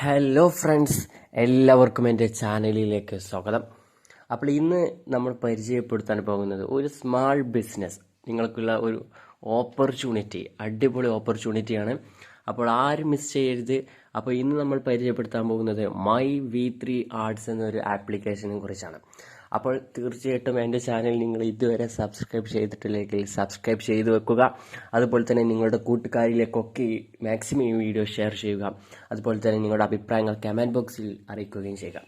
Hello friends എല്ലാവർക്കും എന്റെ ചാനലിലേക്ക് സ്വാഗതം. അപ്പോൾ ഇന്ന് നമ്മൾ പരിചയപ്പെടുത്താൻ പോകുന്നത് ഒരു സ്മാൾ ബിസിനസ് നിങ്ങൾക്കുള്ള ഒരു ഓപ്പർച്യൂണിറ്റി അടിപൊളി ഓപ്പർച്യൂണിറ്റിയാണ് അപ്പോൾ ആരും മിസ് ചെയ്യരുത്. അപ്പോൾ ഇന്ന് നമ്മൾ പരിചയപ്പെടുത്താൻ പോകുന്നത് മൈ വി ത്രീ ആർട്സ് എന്നൊരു ആപ്ലിക്കേഷനെ കുറിച്ചാണ്. അപ്പോൾ തീർച്ചയായിട്ടും എന്റെ ചാനൽ നിങ്ങൾ ഇതുവരെ സബ്സ്ക്രൈബ് ചെയ്തിട്ടില്ലെങ്കിൽ സബ്സ്ക്രൈബ് ചെയ്തു വെക്കുക. അതുപോലെ തന്നെ നിങ്ങളുടെ കൂട്ടുകാരിലേക്കൊക്കെ മാക്സിമം ഈ വീഡിയോ ഷെയർ ചെയ്യുക. അതുപോലെ തന്നെ നിങ്ങളുടെ അഭിപ്രായങ്ങൾ കമന്റ് ബോക്സിൽ അറിയിക്കുകയും ചെയ്യുക.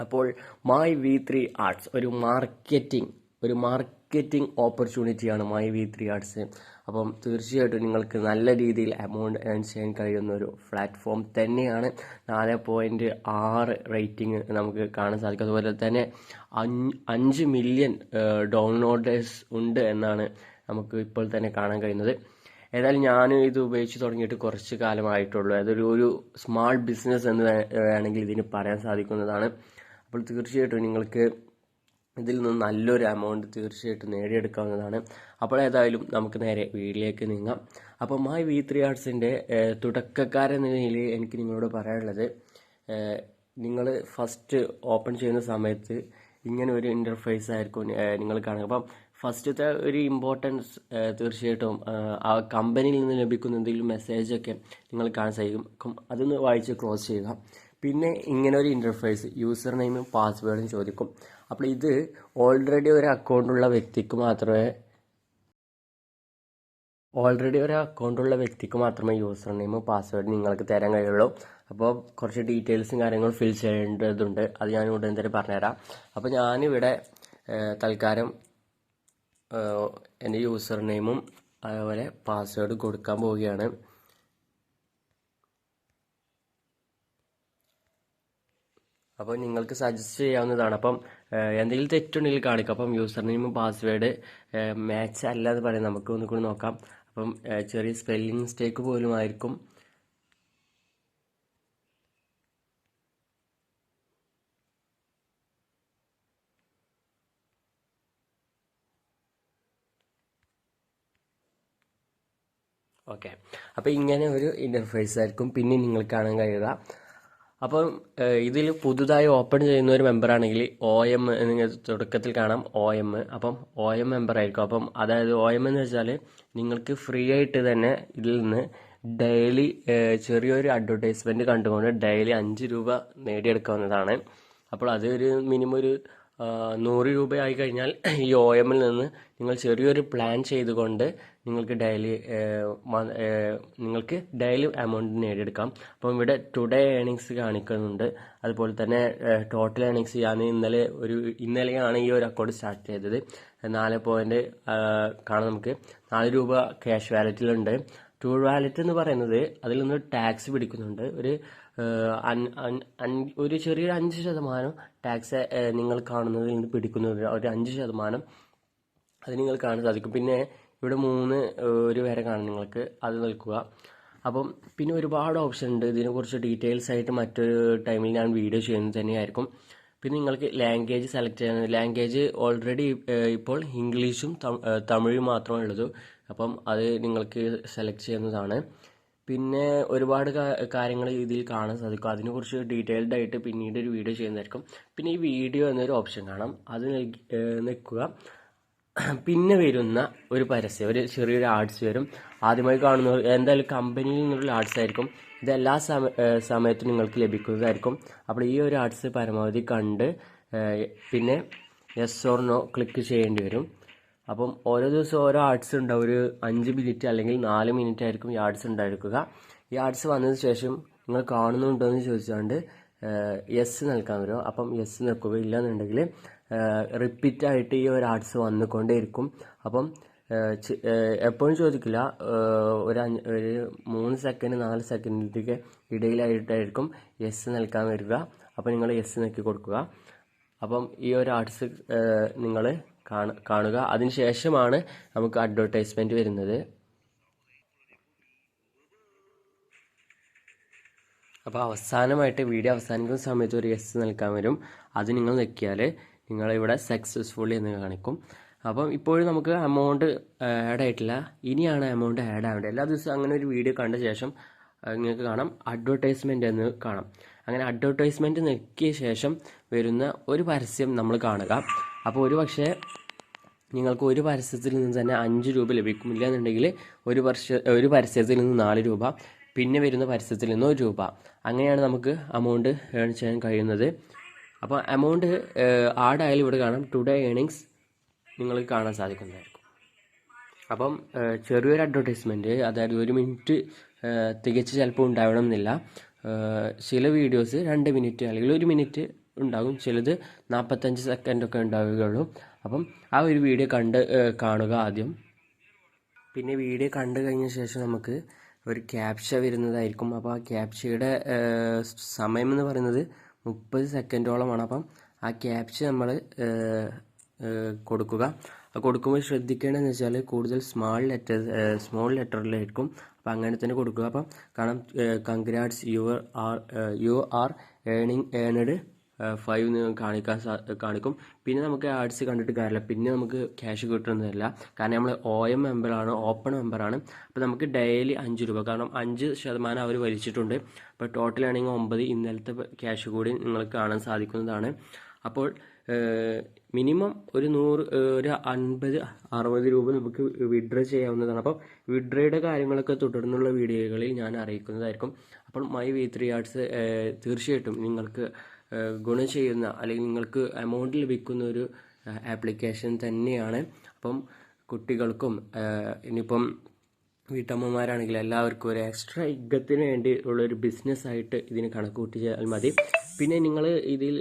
അപ്പോൾ മൈ വി ത്രീ ആർട്സ് ഒരു മാർക്കറ്റിംഗ് ഒരു മാർക്കറ്റിംഗ് ഓപ്പർച്യൂണിറ്റിയാണ് മൈ വി ത്രീ ആർട്സ് അപ്പം തീർച്ചയായിട്ടും നിങ്ങൾക്ക് നല്ല രീതിയിൽ എമൗണ്ട് ഏൺ ചെയ്യാൻ കഴിയുന്ന ഒരു പ്ലാറ്റ്ഫോം തന്നെയാണ്. നാല് പോയിന്റ് ആറ് റേറ്റിംഗ് നമുക്ക് കാണാൻ സാധിക്കും. അതുപോലെ തന്നെ അഞ്ച് മില്യൺ ഡൗൺലോഡേഴ്സ് ഉണ്ട് എന്നാണ് നമുക്ക് ഇപ്പോൾ തന്നെ കാണാൻ കഴിയുന്നത്. ഏതായാലും ഞാൻ ഇത് ഉപയോഗിച്ച് തുടങ്ങിയിട്ട് കുറച്ച് കാലമായിട്ടുള്ളൂ. അതൊരു ഒരു സ്മാൾ ബിസിനസ് എന്ന് വേണമെങ്കിൽ ഇതിന് പറയാൻ സാധിക്കുന്നതാണ്. അപ്പോൾ തീർച്ചയായിട്ടും നിങ്ങൾക്ക് ഇതിൽ നിന്ന് നല്ലൊരു എമൗണ്ട് തീർച്ചയായിട്ടും നേടിയെടുക്കാവുന്നതാണ്. അപ്പോൾ ഏതായാലും നമുക്ക് നേരെ വീഡിയോയിലേക്ക് നീങ്ങാം. അപ്പോൾ മൈ വി ത്രീ ആർട്സിന്റെ തുടക്കക്കാരെന്ന നിലയിൽ എനിക്ക് നിങ്ങളോട് പറയാനുള്ളത് നിങ്ങൾ ഫസ്റ്റ് ഓപ്പൺ ചെയ്യുന്ന സമയത്ത് ഇങ്ങനെ ഒരു ഇന്റർഫേസ് ആയിരിക്കും നിങ്ങൾ കാണുക. അപ്പം ഫസ്റ്റത്തെ ഒരു ഇമ്പോർട്ടൻസ് തീർച്ചയായിട്ടും ആ കമ്പനിയിൽ നിന്ന് ലഭിക്കുന്ന എന്തെങ്കിലും മെസ്സേജൊക്കെ നിങ്ങൾ കാണാൻ സാധിക്കും. അതൊന്ന് വായിച്ച് ക്ലോസ് ചെയ്യുക. പിന്നെ ഇങ്ങനെ ഒരു ഇന്റർഫേസ് യൂസർ നെയിമും പാസ്വേഡും ചോദിക്കും. അപ്പോൾ ഇത് ഓൾറെഡി ഒരു അക്കൗണ്ടുള്ള വ്യക്തിക്ക് മാത്രമേ ഓൾറെഡി ഒരു അക്കൗണ്ടുള്ള വ്യക്തിക്ക് മാത്രമേ യൂസർ നെയിമും പാസ്വേഡ് നിങ്ങൾക്ക് തരാൻ കഴിയുള്ളൂ. അപ്പോൾ കുറച്ച് ഡീറ്റെയിൽസും കാര്യങ്ങളും ഫിൽ ചെയ്യേണ്ടതുണ്ട്. അത് ഞാൻ ഉടൻ തന്നെ പറഞ്ഞുതരാം. അപ്പോൾ ഞാനിവിടെ തൽക്കാലം എന്റെ യൂസർ നെയിമും അതേപോലെ പാസ്വേഡ് കൊടുക്കാൻ പോവുകയാണ്. അപ്പോൾ നിങ്ങൾക്ക് സജസ്റ്റ് ചെയ്യാവുന്നതാണ്. അപ്പം എന്തെങ്കിലും തെറ്റുണ്ടെങ്കിൽ കാണിക്കും. അപ്പം യൂസർ നെയിം പാസ്വേഡ് മാച്ച് അല്ലാതെ പറയാം. നമുക്ക് ഒന്ന് കൂടി നോക്കാം. അപ്പം ചെറിയ സ്പെല്ലിംഗ് മിസ്റ്റേക്ക് പോലും ആയിരിക്കും ഓക്കെ അപ്പോൾ ഇങ്ങനെ ഒരു ഇന്റർഫേസ് ആയിരിക്കും. പിന്നെ നിങ്ങൾക്ക് കാണാൻ കഴിയുക. അപ്പം ഇതിൽ പുതുതായി ഓപ്പൺ ചെയ്യുന്ന ഒരു മെമ്പർ ആണെങ്കിൽ ഒ എം നിങ്ങൾ തുടക്കത്തിൽ കാണാം ഒ എം അപ്പം ഒ എം മെമ്പർ ആയിരിക്കും. അപ്പം അതായത് ഒ എം എന്ന് വെച്ചാൽ നിങ്ങൾക്ക് ഫ്രീ ആയിട്ട് തന്നെ ഇതിൽ നിന്ന് ഡെയിലി ചെറിയൊരു അഡ്വർടൈസ്മെന്റ് കണ്ടുകൊണ്ട് ഡെയിലി അഞ്ച് രൂപ നേടിയെടുക്കാവുന്നതാണ്. അപ്പോൾ അതൊരു മിനിമം ഒരു നൂറ് രൂപയായി കഴിഞ്ഞാൽ ഈ ഒ എമ്മിൽ നിന്ന് നിങ്ങൾ ചെറിയൊരു പ്ലാൻ ചെയ്തുകൊണ്ട് നിങ്ങൾക്ക് ഡെയിലി നിങ്ങൾക്ക് ഡെയിലി എമൗണ്ട് നേടിയെടുക്കാം. അപ്പം ഇവിടെ ടുഡേ ഏണിങ്സ് കാണിക്കുന്നുണ്ട്. അതുപോലെ തന്നെ ടോട്ടൽ ഏണിങ്സ് ഞാൻ ഇന്നലെ ഒരു ഇന്നലെയാണ് ഈ ഒരു അക്കൗണ്ട് സ്റ്റാർട്ട് ചെയ്തത്. നാല് പോയിന്റ് കാണാം നമുക്ക്. നാല് രൂപ ക്യാഷ് വാലറ്റിലുണ്ട് ടൂൾ വാലറ്റ് എന്ന് പറയുന്നത് അതിൽ നിന്ന് ടാക്സ് പിടിക്കുന്നുണ്ട്. ഒരു ഒരു ചെറിയൊരു അഞ്ച് ശതമാനം ടാക്സ് നിങ്ങൾ കാണുന്നതിൽ നിന്ന് പിടിക്കുന്നത് ഒരു അഞ്ച് ശതമാനം അത് നിങ്ങൾ കാണാൻ സാധിക്കും. പിന്നെ ഇവിടെ മൂന്ന് ഒരു വരെ കാണും നിങ്ങൾക്ക്. അത് നിൽക്കുക. അപ്പം പിന്നെ ഒരുപാട് ഓപ്ഷൻ ഉണ്ട്. ഇതിനെക്കുറിച്ച് ഡീറ്റെയിൽസ് ആയിട്ട് മറ്റൊരു ടൈമിൽ ഞാൻ വീഡിയോ ചെയ്യുന്നത് തന്നെയായിരിക്കും. പിന്നെ നിങ്ങൾക്ക് ലാംഗ്വേജ് സെലക്ട് ചെയ്യാൻ ലാംഗ്വേജ് ഓൾറെഡി ഇപ്പോൾ ഇംഗ്ലീഷും തമിഴും മാത്രമേ ഉള്ളത് അപ്പം അത് നിങ്ങൾക്ക് സെലക്ട് ചെയ്യുന്നതാണ്. പിന്നെ ഒരുപാട് കാര്യങ്ങൾ ഇതിൽ കാണാൻ സാധിക്കും. അതിനെക്കുറിച്ച് ഡീറ്റെയിൽഡ് ആയിട്ട് പിന്നീട് ഒരു വീഡിയോ ചെയ്യുന്നതായിരിക്കും. പിന്നെ ഈ വീഡിയോ എന്നൊരു ഓപ്ഷൻ കാണാം. അത് നിൽക്കുക. പിന്നെ വരുന്ന ഒരു പരസ്യം ഒരു ചെറിയൊരു ആർട്സ് വരും. ആദ്യമായി കാണുന്ന എന്തായാലും കമ്പനിയിൽ നിന്നുള്ള ആർട്സ് ആയിരിക്കും. ഇത് എല്ലാ സമ സമയത്തും നിങ്ങൾക്ക് ലഭിക്കുന്നതായിരിക്കും. അപ്പോൾ ഈ ഒരു ആർട്സ് പരമാവധി കണ്ട് പിന്നെ യെസ് ഓർ നോ ക്ലിക്ക് ചെയ്യേണ്ടി വരും. അപ്പം ഓരോ ദിവസം ഓരോ ആർട്സ് ഉണ്ടാവും. ഒരു അഞ്ച് മിനിറ്റ് അല്ലെങ്കിൽ നാല് മിനിറ്റ് ആയിരിക്കും ഈ ആർട്സ് ഉണ്ടായിരിക്കുക. ഈ ആർട്സ് വന്നതിന് ശേഷം നിങ്ങൾ കാണുന്നുണ്ടോ എന്ന് ചോദിച്ചുകൊണ്ട് യെസ് നൽകാൻ വരും. അപ്പം യെസ് നിൽക്കുക ഇല്ലാന്നുണ്ടെങ്കിൽ റിപ്പീറ്റ് ആയിട്ട് ഈ ഒരു ആർട്സ് വന്നുകൊണ്ടേയിരിക്കും. അപ്പം എപ്പോഴും ചോദിക്കില്ല. ഒരു അഞ്ച് ഒരു മൂന്ന് സെക്കൻഡ് നാല് സെക്കൻഡിലേക്ക് ഇടയിലായിട്ടായിരിക്കും യെസ് നൽകാൻ വരിക. അപ്പോൾ നിങ്ങൾ യെസ് നൽകി കൊടുക്കുക. അപ്പം ഈ ഒരു ആർട്സ് നിങ്ങൾ കാണുക. അതിന് ശേഷമാണ് നമുക്ക് അഡ്വർടൈസ്മെന്റ് വരുന്നത്. അപ്പോൾ അവസാനമായിട്ട് വീഡിയോ അവസാനിക്കുന്ന സമയത്ത് ഒരു എസ് നൽകാൻ വരും. അത് നിങ്ങൾ ഞെക്കിയാൽ നിങ്ങളിവിടെ സക്സസ്ഫുള്ളി എന്ന് കാണിക്കും. അപ്പം ഇപ്പോഴും നമുക്ക് എമൗണ്ട് ആഡ് ആയിട്ടില്ല. ഇനിയാണ് എമൗണ്ട് ആഡ് ആവേണ്ടത്. എല്ലാ ദിവസവും അങ്ങനെ ഒരു വീഡിയോ കണ്ട ശേഷം നിങ്ങൾക്ക് കാണാം. അഡ്വർടൈസ്മെന്റ് എന്ന് കാണാം. അങ്ങനെ അഡ്വർടൈസ്മെന്റ് ഞെക്കിയ ശേഷം വരുന്ന ഒരു പരസ്യം നമ്മൾ കാണുക. അപ്പോൾ ഒരു പക്ഷേ നിങ്ങൾക്ക് ഒരു പരസ്യത്തിൽ നിന്ന് തന്നെ അഞ്ച് രൂപ ലഭിക്കും ഇല്ലാന്നുണ്ടെങ്കിൽ ഒരു വർഷ ഒരു പരസ്യത്തിൽ നിന്ന് നാല് രൂപ പിന്നെ വരുന്ന പരസ്യത്തിൽ നിന്ന് ഒരു രൂപ. അങ്ങനെയാണ് നമുക്ക് അമൗണ്ട് ഏൺ ചെയ്യാൻ കഴിയുന്നത്. അപ്പോൾ എമൗണ്ട് ആഡായാലും ഇവിടെ കാണാം. ടുഡേ ഏണിങ്സ് നിങ്ങൾക്ക് കാണാൻ സാധിക്കുന്നതായിരിക്കും. അപ്പം ചെറിയൊരു അഡ്വർടൈസ്മെന്റ് അതായത് ഒരു മിനിറ്റ് തികച്ച് ചിലപ്പോൾ ഉണ്ടാവണമെന്നില്ല. ഏഹ്, ചില വീഡിയോസ് രണ്ട് മിനിറ്റ് അല്ലെങ്കിൽ ഒരു മിനിറ്റ് ഉണ്ടാകും. ചിലത് നാൽപ്പത്തഞ്ച് സെക്കൻഡൊക്കെ ഉണ്ടാവുകയുള്ളൂ. അപ്പം ആ ഒരു വീഡിയോ കണ്ട് കാണുക ആദ്യം. പിന്നെ വീഡിയോ കണ്ടു കഴിഞ്ഞ ശേഷം നമുക്ക് ഒരു ക്യാപ്ച വരുന്നതായിരിക്കും. അപ്പോൾ ആ ക്യാപ്ചയുടെ സമയം എന്ന് പറയുന്നത് മുപ്പത് സെക്കൻഡോളമാണ് അപ്പം ആ ക്യാപ്ച നമ്മൾ കൊടുക്കുക. കൊടുക്കുമ്പോൾ ശ്രദ്ധിക്കേണ്ടതെന്ന് വെച്ചാൽ കൂടുതൽ സ്മാൾ ലെറ്റർ സ്മോൾ ലെറ്ററിലായിരിക്കും അപ്പം അങ്ങനെ തന്നെ കൊടുക്കുക. അപ്പം കാരണം congrats you are you are ഏണിങ് earned five കാണിക്കാൻ കാണിക്കും. പിന്നെ നമുക്ക് ആഡ്സ് കണ്ടിട്ട് കാര്യമില്ല. പിന്നെ നമുക്ക് ക്യാഷ് കിട്ടുന്നതല്ല. കാരണം നമ്മൾ ഒ എം മെമ്പറാണ് ഓപ്പൺ മെമ്പറാണ് അപ്പോൾ നമുക്ക് ഡെയിലി അഞ്ച് രൂപ. കാരണം അഞ്ച് ശതമാനം അവർ വലിച്ചിട്ടുണ്ട്. അപ്പോൾ ടോട്ടൽ ആണെങ്കിൽ ഒമ്പത് ഇന്നലത്തെ ക്യാഷ് കൂടി നിങ്ങൾക്ക് കാണാൻ സാധിക്കുന്നതാണ്. അപ്പോൾ മിനിമം ഒരു നൂറ് ഒരു അൻപത് അറുപത് രൂപ നമുക്ക് വിഡ്രോ ചെയ്യാവുന്നതാണ്. അപ്പോൾ വിഡ്രോയുടെ കാര്യങ്ങളൊക്കെ തുടർന്നുള്ള വീഡിയോകളിൽ ഞാൻ അറിയിക്കുന്നതായിരിക്കും. അപ്പോൾ മൈ വി ത്രീ ആർട്സ് തീർച്ചയായിട്ടും നിങ്ങൾക്ക് ഗുണ ചെയ്യുന്ന അല്ലെങ്കിൽ നിങ്ങൾക്ക് എമൗണ്ട് ലഭിക്കുന്ന ഒരു ആപ്ലിക്കേഷൻ തന്നെയാണ്. അപ്പം കുട്ടികൾക്കും ഇനിയിപ്പം വീട്ടമ്മമാരാണെങ്കിൽ എല്ലാവർക്കും ഒരു എക്സ്ട്രാ ഇഗ്ഗത്തിന് വേണ്ടി ഉള്ള ഒരു ബിസിനസ് ആയിട്ട് ഇതിന് കണക്ക് കൂട്ടിയാൽ മതി. പിന്നെ നിങ്ങൾ ഇതിൽ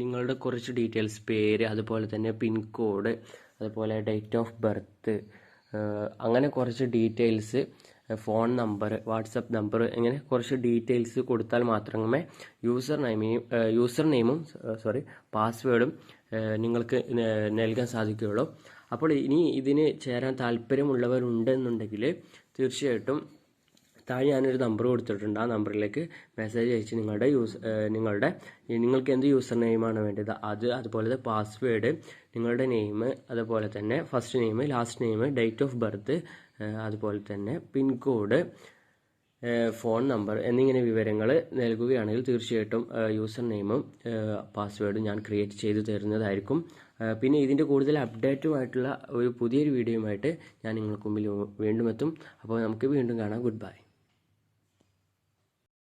നിങ്ങളുടെ കുറച്ച് ഡീറ്റെയിൽസ് പേര് അതുപോലെ തന്നെ പിൻകോഡ് അതുപോലെ ഡേറ്റ് ഓഫ് ബർത്ത് അങ്ങനെ കുറച്ച് details phone number WhatsApp number ഇങ്ങനെ കുറച്ച് ഡീറ്റെയിൽസ് കൊടുത്താൽ മാത്രമേ യൂസർ നെയിമിനും യൂസർ നെയിമും സോറി പാസ്വേഡും നിങ്ങൾക്ക് നൽകാൻ സാധിക്കുകയുള്ളൂ. അപ്പോൾ ഇനി ഇതിന് ചേരാൻ താല്പര്യമുള്ളവരുണ്ടെന്നുണ്ടെങ്കിൽ തീർച്ചയായിട്ടും താഴെ ഞാനൊരു നമ്പർ കൊടുത്തിട്ടുണ്ട്. ആ നമ്പറിലേക്ക് മെസ്സേജ് അയച്ച് നിങ്ങളുടെ യൂസ് നിങ്ങളുടെ നിങ്ങൾക്ക് എന്ത് യൂസർ നെയിമാണ് വേണ്ടത്? അത് അതുപോലെ പാസ്വേഡ് നിങ്ങളുടെ നെയിം അതുപോലെ തന്നെ first name last name date of birth അതുപോലെ തന്നെ പിൻകോഡ് ഫോൺ നമ്പർ എന്നിങ്ങനെ വിവരങ്ങൾ നൽകുകയാണെങ്കിൽ തീർച്ചയായിട്ടും യൂസർ നെയിമും പാസ്വേഡും ഞാൻ ക്രിയേറ്റ് ചെയ്ത് തരുന്നതായിരിക്കും. പിന്നെ ഇതിന്റെ കൂടുതൽ അപ്ഡേറ്റുമായിട്ടുള്ള ഒരു പുതിയൊരു വീഡിയോയുമായിട്ട് ഞാൻ നിങ്ങൾക്ക് മുമ്പിൽ വീണ്ടും എത്തും. അപ്പോൾ നമുക്ക് വീണ്ടും കാണാം. Good bye